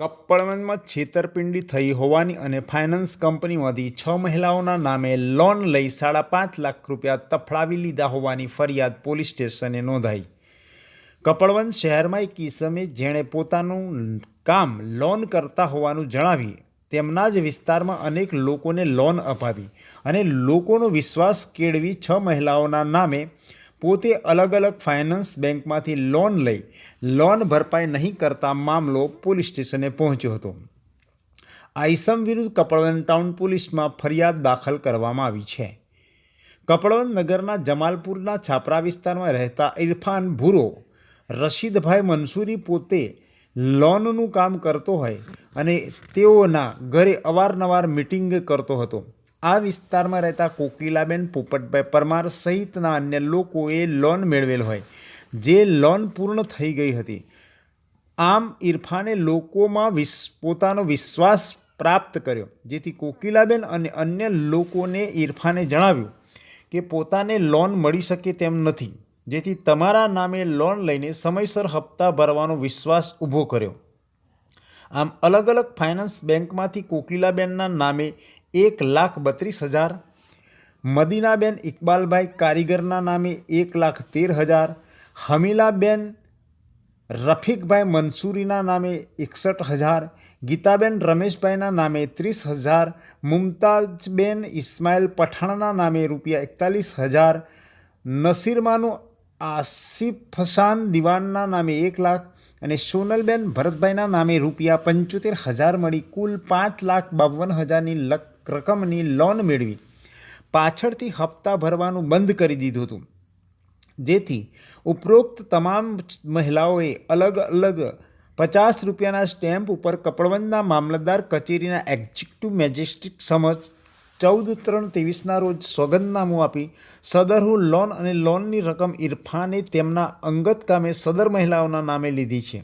કપ્પડવનમાં છેતરપિંડી થઈ હોવાની અને ફાઇનાન્સ કંપનીમાંથી છ મહિલાઓના નામે લોન લઈ સાડા પાંચ લાખ રૂપિયા તફડાવી લીધા હોવાની ફરિયાદ પોલીસ સ્ટેશને નોંધાઈ. કપડવન શહેરમાં એક ઈસમે જેણે પોતાનું કામ લોન કરતા હોવાનું જણાવી તેમના જ વિસ્તારમાં અનેક લોકોને લોન અપાવી અને લોકોનો વિશ્વાસ કેળવી છ મહિલાઓના નામે પોતે અલગ અલગ ફાઇનાન્સ બેંકમાંથી લોન લઈ લોન ભરપાઈ નહીં કરતા મામલો પોલીસ સ્ટેશને પહોંચ્યો હતો. આઈસમ વિરુદ્ધ કપડવંત ટાઉન પોલીસમાં ફરિયાદ દાખલ કરવામાં આવી છે. કપડવંત નગરના જમાલપુરના છાપરા વિસ્તારમાં રહેતા ઇરફાન ભૂરો, રશીદભાઈ મંસૂરી પોતે લોનનું કામ કરતો હોય અને તેઓના ઘરે અવારનવાર મિટિંગ કરતો હતો. આ વિસ્તારમાં રહેતા કોકિલાબેન પોપટભાઈ પરમાર સહિતના અન્ય લોકોએ લોન મેળવેલ હોય, જે લોન પૂર્ણ થઈ ગઈ હતી. આમ ઇરફાને લોકોમાં વિસ, પોતાનો વિશ્વાસ પ્રાપ્ત કર્યો, જેથી કોકિલાબેન અને અન્ય લોકોને ઇરફાને જણાવ્યું કે પોતાને લોન મળી શકે તેમ નથી, જેથી તમારા નામે લોન લઈને સમયસર હપ્તા ભરવાનો વિશ્વાસ ઊભો કર્યો. આમ અલગ અલગ ફાઇનાન્સ બેંકમાંથી કોકિલાબેનના નામે એક લાખ બત્રીસ હજાર. મદીનાબેન ઇકબાલભાઈ કારીગરના નામે એક લાખ તેર હજાર. હમીલાબેન રફીકભાઈ મંસૂરીના નામે એકસઠ હજાર. ગીતાબેન રમેશભાઈના નામે ત્રીસ હજાર. મુમતાજબેન ઇસ્માઇલ પઠાણના નામે રૂપિયા એકતાલીસ હજાર. નસીરમાનું આસિફ હસાન દિવાનના નામે એક લાખ. અને સોનલબેન ભરતભાઈના નામે રૂપિયા પંચોતેર હજાર મળી કુલ પાંચ લાખ બાવન હજારની લક રકમની લોન મેળવી. પાછળથી હપ્તા ભરવાનું બંધ કરી દીધું હતું. જેથી ઉપરોક્ત તમામ મહિલાઓએ અલગ અલગ પચાસ રૂપિયાના સ્ટેમ્પ ઉપર કપડવંદના મામલતદાર કચેરીના એક્ઝિક્યુટિવ મેજિસ્ટ્રેટ સમક્ષ ચૌદ ત્રણ ત્રેવીસના રોજ સોગંદનામું આપી સદરહુ લોન અને લોનની રકમ ઇરફાને તેમના અંગત કામે સદર મહિલાઓના નામે લીધી છે.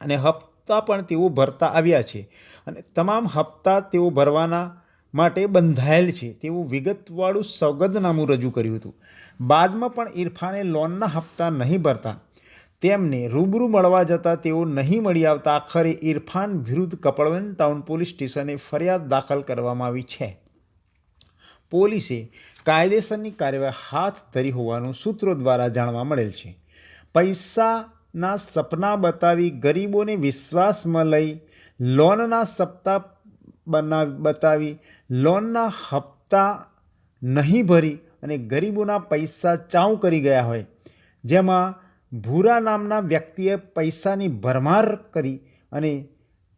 અને હપ્તા પણ તેઓ ભરતા આવ્યા છે. અને તમામ હપ્તા તેઓ ભરવાના માટે બંધાયેલ છે તેવું વિગતવાળું સોગંદનામું રજૂ કર્યું હતું. બાદમાં પણ ઇરફાને લોનના હપ્તા નહીં ભરતા. તેમને રૂબરૂ મળવા જતાં તેઓ નહીં મળી આવતા આખરે ઇરફાન વિરુદ્ધ કપડવન ટાઉન પોલીસ સ્ટેશને ફરિયાદ દાખલ કરવામાં આવી છે. પોલીસે કાયદેસરની કાર્યવાહી હાથ ધરી હોવાનું સૂત્રો દ્વારા જાણવા મળેલ છે. પૈસાના સપના બતાવી ગરીબોને વિશ્વાસમાં લઈ લોનના સપ્તાહ બના બતાવી, લોનના હપ્તા નહીં ભરી અને ગરીબોના પૈસા ચાઉ કરી ગયા હોય. જેમાં ભૂરા નામના વ્યક્તિએ પૈસાની ભરમાર કરી અને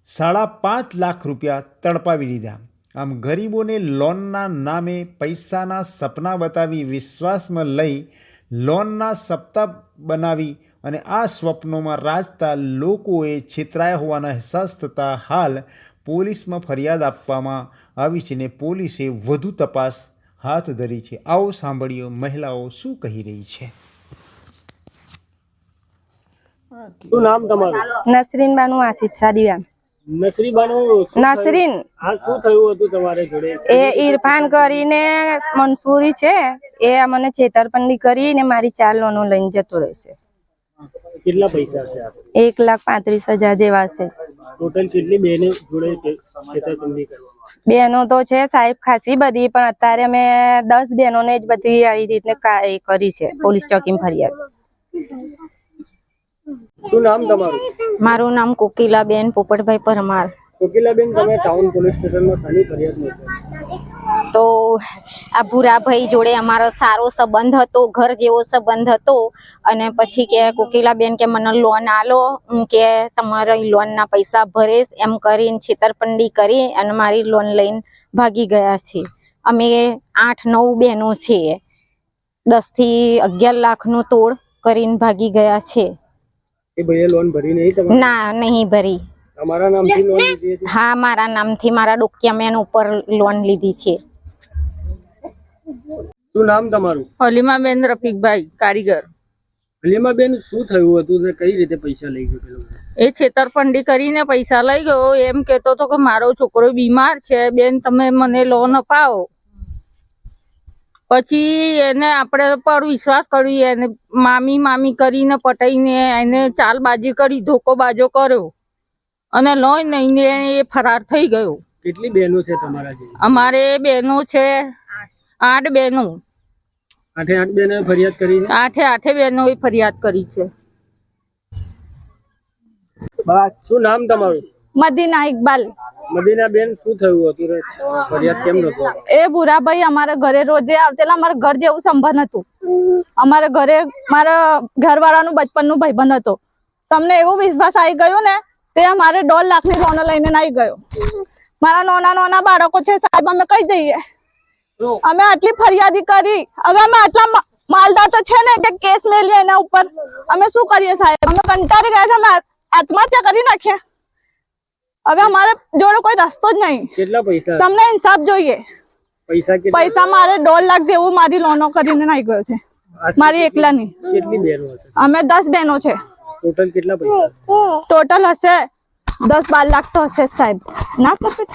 સાડા પાંચ લાખ રૂપિયા તડપાવી લીધા. આમ ગરીબોને લોનના નામે પૈસાના સપના બતાવી વિશ્વાસમાં લઈ લોનના સપ્તાહ બનાવી અને આ સ્વપ્નોમાં રાજતા લોકોએ છેતરાયા હોવાના અહેસાસ થતાં હાલ પોલીસમાં ફરિયાદ આપવામાં આવી છે ને પોલીસે વધુ તપાસ હાથ ધરી છે. આવો સાંભળીએ મહિલાઓ શું કહી રહી છે. શું નામ તમારું? નસરીન બાનુ આસિફ સાદીવા નસરીન હા શું થયું હતું તમારે જોડે? એ ઇરફાન કરીને મંસૂરી છે. એ મને છેતરપિંડી કરીને મારી ચાર લોનો લઈને જતો રહેશે. કેટલા પૈસા છે એક લાખ પાંત્રીસ હજાર જેવા છે. ટોટલ કેટલી બેને જોડે છેતરપિંડી કરવામાં બહેનો તો છે સાહેબ ખાસી બધી પણ અત્યારે અમે દસ બહેનોને જ બધી આવી રીતને કા- એ કરી છે પોલીસ ચોકીમાં ફરિયાદ શું નામ તમારું? મારું નામ કોકિલાબેન પોપટભાઈ પરમાર. કોકિલાબેન તમે ટાઉન પોલીસ સ્ટેશનમાં શાની ફરિયાદ નોંધાવી. તો આ ભૂરાભાઈ જોડે અમારો સારો સંબંધ હતો ઘર જેવો સંબંધ હતો. અને પછી કે કોકિલાબેન કે મને લોન આલો હું કે તમારા લોનના પૈસા ભરીશ એમ કરીને છેતરપંડી કરી અને મારી લોન લઈને ભાગી ગયા છે અમે આઠ નવ બહેનો છીએ. દસથી અગિયાર લાખનો તોડ કરીને ભાગી ગયા છે એ ભાઈએ લોન ભરી નહીં તમારે? ના નહીં ભરી. તમારા નામથી લોન લીધી હા મારા નામથી મારા ડોક્યુમેન્ટ ઉપર લોન લીધી છે. શું નામ તમારું? હલીમાબેન રફીકભાઈ કારીગર. હલીમાબેન શું થયું હતું? ને કઈ રીતે પૈસા લઈ ગયો પેલો એ છેતરપંડી કરીને પૈસા લઈ ગયો. એમ કહેતો હતો કે મારો છોકરો બીમાર છે. બેન તમે મને લોન અપાવો. પછી એને આપણે પર વિશ્વાસ કર્યો. એને મામી મામી કરીને પટાઈને એને ચાલબાજી કરી ધોકો બાજો કર્યો. અને લોન લઈને એ ફરાર થઈ ગયો. કેટલી બહેનો છે તમારા અમારે બહેનો છે આઠ બહેનો આઠે આઠ બહેનોએ ફરિયાદ કરી આઠે આઠે બેનો ફરિયાદ કરી છે. બસ શું નામ તમારું? મદીના ઇકબાલ. મદીના બેન શું થયું હતું? ફરિયાદ કેમ નતો એ બુરાભાઈ અમારા ઘરે રોજે આવતેલા અમારા ઘર જેવું સંબંધ હતું. અમારા ઘરે મારા ઘરવાળાનું બચપનનું ભાઈબંધ હતો. તમને એવો વિશ્વાસ આવી ગયો ને તે અમારે દોઢ લાખની લોન લઈને આવી ગયો. મારા નાના નાના બાળકો છે સાહેબ અમે કઈ જઈએ? અમે આટલી ફરિયાદી કરી. હવે અમે આટલા માલદાર તો છે ને કે કેસ મેલીએ એના ઉપર. અમે શું કરીએ સાહેબ? અમે કંટાળી ગયા છે. અમે આત્મહત્યા કરી નાખ્યા હવે અમારે જોડે કોઈ રસ્તો જ નહીં. કેટલા પૈસા? તમને ઇન્સાફ જોઈએ. પૈસા પૈસા મારે દોઢ લાખ જેવું મારી લોનો કરીને નાઈ ગયો છે. મારી એકલાની. કેટલી બહેનો અમે દસ બહેનો છે. ટોટલ કેટલા પૈસા? ટોટલ હશે દસ બાર લાખ તો હશે સાહેબ. ના કરતી